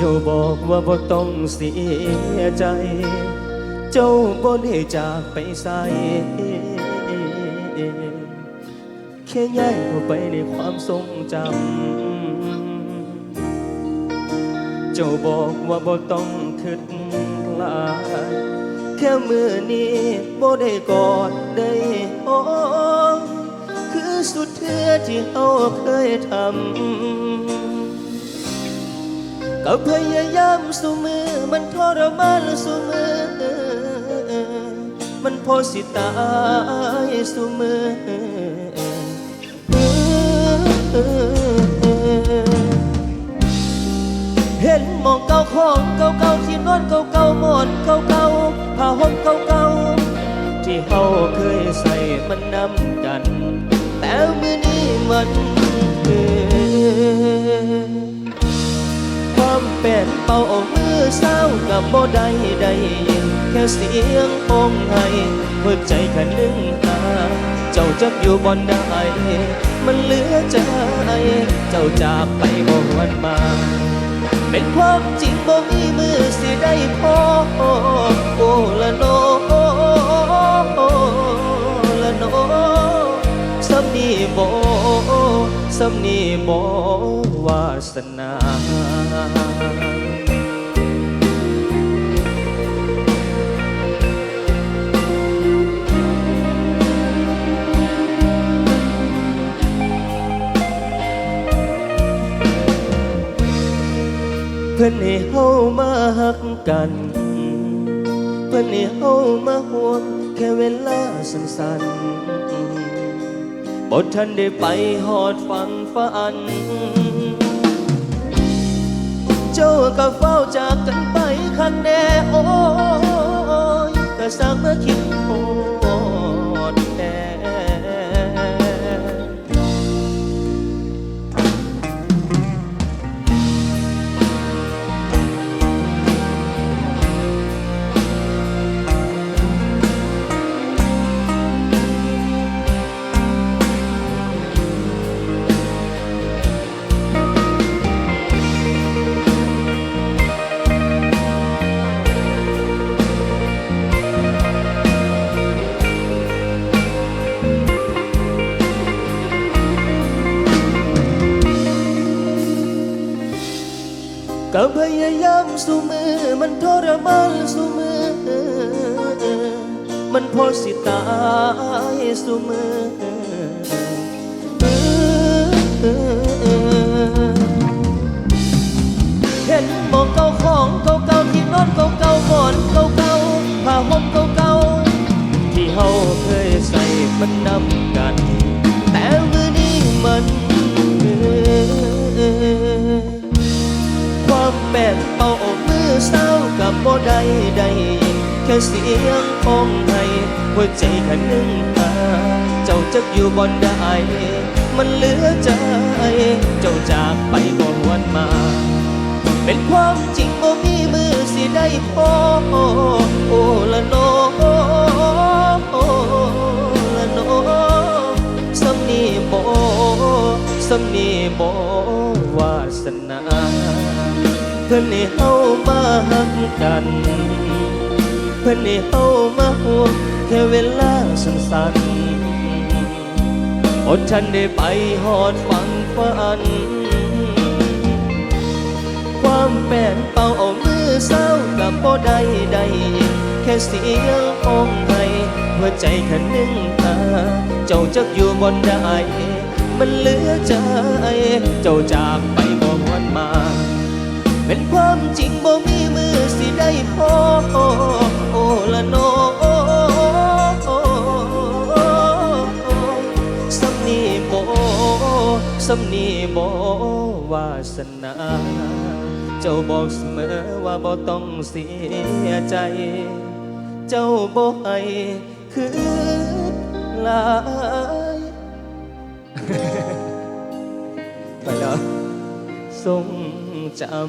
เจ้าบอกว่าบ่ต้องเสียใจ เจ้าบ่ได้จากไปใส่แค่ย้ายเข้าไปในความทรงจำ เจ้าบอกว่าบ่ต้องคิดหลายแค่มือนี้บ่ได้กอดได้หอมคือสุดเทือที่เฮาเคยทำ ก็พยายามสู้มือ มันทรมานสู้มือ มันพอสิตายสู้มือเห็นมองเก่าของเก่าๆที่นอนเก่าๆหมอนเก่าๆผ้าห่มเก่าๆที่เฮาเคยใส่มันนำกัน แต่มื่อนี้มันเป เอามือเศร้ากับบ่ได้ได้ยินแค่เสียงโองไห้หัวใจคันหนึ่งหาเจ้าจักอยู่บนได้มันเหลือใจ เจ้าจากไปบ่หวนมา เป็นความจริงบ่มีมือสิได้พอโอ้ละโนละโนสำนีบ่สำนีบ่วาสนา เพื่อนให้เฮามาหักกัน เพื่อนให้เฮามาห่วงแค่เวลาสั้นๆบททันได้ไปหอดฟังฝัน เจ้าก็เฝ้าจากกันไปข้างแน่โอ้ยก็สร้างมาคิด ก็พยายามสู้มือ มันทรมานสู้มือ มันพอสิตายสู้มือเห็นหมองเก่าของเก่าๆที่นอนเก่าๆหมอนเก่าๆผ้าห่มเก่าๆที่เฮาเคยใส่มันนำ แค่เสียงของให้หัวใจคันนึ่งตาเจ้าจักอยู่บนได้ มันเหลือใจ เจ้าจากไปบ่หวนมา เป็นความจริงบ่มีมือสิได้พอโอ้ละโนโอละโนสำนีบ่สำนีบ่วาสนาเพื่อนให้เฮามาหักกัน พื่อนให้เฮามาห่วงแค่เวลาสั้นๆอดฉันได้ไปหอดฟังฝัน ความแป้นเป่าเอามือเศร้ากับบ่ได้ได้ยินแค่เสียงของให้หัวใจแค่นึ่งตา เจ้าจักอยู่บนได้มันเหลือใจ เจ้าจากไปบ่หวนมา เป็นความจริงบ่มีมือสิได้พอโอละโนสำนีบ่สำนีบ่วาสนา เจ้าบอกเสมอว่าบ่ต้องเสียใจ เจ้าบ่ให้คือหลายไปแล้วทรง Chạm